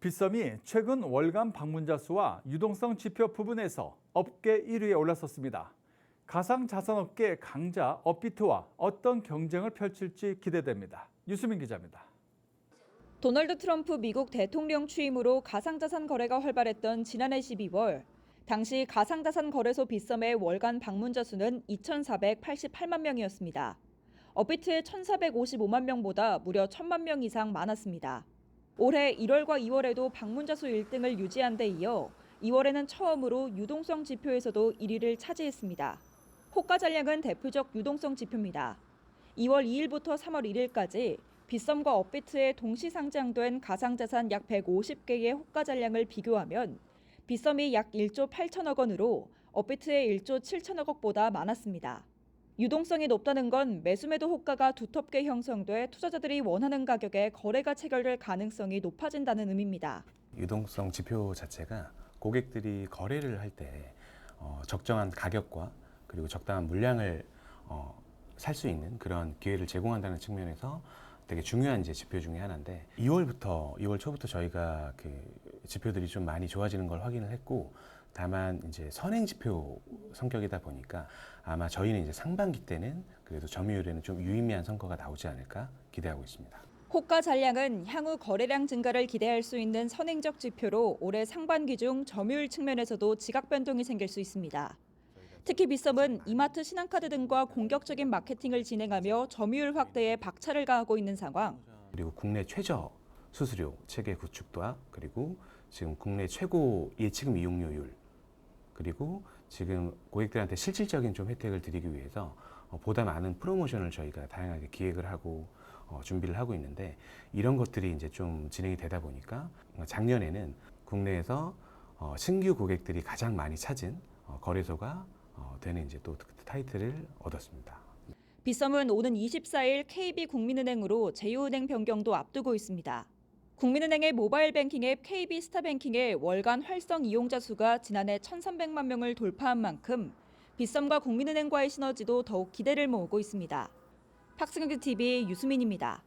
빗썸이 최근 월간 방문자 수와 유동성 지표 부분에서 업계 1위에 올랐었습니다. 가상 자산업계 강자 업비트와 어떤 경쟁을 펼칠지 기대됩니다. 유수민 기자입니다. 도널드 트럼프 미국 대통령 취임으로 가상자산 거래가 활발했던 지난해 12월, 당시 가상자산 거래소 빗썸의 월간 방문자 수는 2,488만 명이었습니다. 업비트의 1,455만 명보다 무려 1,000만 명 이상 많았습니다. 올해 1월과 2월에도 방문자 수 1등을 유지한 데 이어 2월에는 처음으로 유동성 지표에서도 1위를 차지했습니다. 호가 잔량은 대표적 유동성 지표입니다. 2월 2일부터 3월 1일까지 빗썸과 업비트에 동시 상장된 가상자산 약 150개의 호가 잔량을 비교하면 빗썸이 약 1조 8천억 원으로 업비트의 1조 7천억 원보다 많았습니다. 유동성이 높다는 건 매수매도 호가가 두텁게 형성돼 투자자들이 원하는 가격에 거래가 체결될 가능성이 높아진다는 의미입니다. 유동성 지표 자체가 고객들이 거래를 할때 어, 적정한 가격과 그리고 적당한 물량을 어, 살 수 있는 그런 기회를 제공한다는 측면에서 되게 중요한 이제 지표 중에 하나인데 2월부터 2월 초부터 저희가 그 지표들이 좀 많이 좋아지는 걸 확인을 했고 다만 이제 선행 지표 성격이다 보니까 아마 저희는 이제 상반기 때는 그래도 점유율에는 좀 유의미한 성과가 나오지 않을까 기대하고 있습니다. 호가 잔량은 향후 거래량 증가를 기대할 수 있는 선행적 지표로 올해 상반기 중 점유율 측면에서도 지각 변동이 생길 수 있습니다. 특히 빗썸은 이마트 신한카드 등과 공격적인 마케팅을 진행하며 점유율 확대에 박차를 가하고 있는 상황. 그리고 국내 최저 수수료 체계 구축과 그리고 지금 국내 최고 예치금 이용료율 그리고 지금 고객들한테 실질적인 좀 혜택을 드리기 위해서 어, 보다 많은 프로모션을 저희가 다양하게 기획을 하고 어, 준비를 하고 있는데 이런 것들이 이제 좀 진행이 되다 보니까 작년에는 국내에서 어, 신규 고객들이 가장 많이 찾은 어, 거래소가 어, 되는 이제 또 타이틀을 얻었습니다. 빗썸은 오는 24일 KB국민은행으로 제휴은행 변경도 앞두고 있습니다. 국민은행의 모바일 뱅킹 앱 KB 스타뱅킹의 월간 활성 이용자 수가 지난해 1,300만 명을 돌파한 만큼 빗썸과 국민은행과의 시너지도 더욱 기대를 모으고 있습니다. 팍스경제 TV 유수민입니다.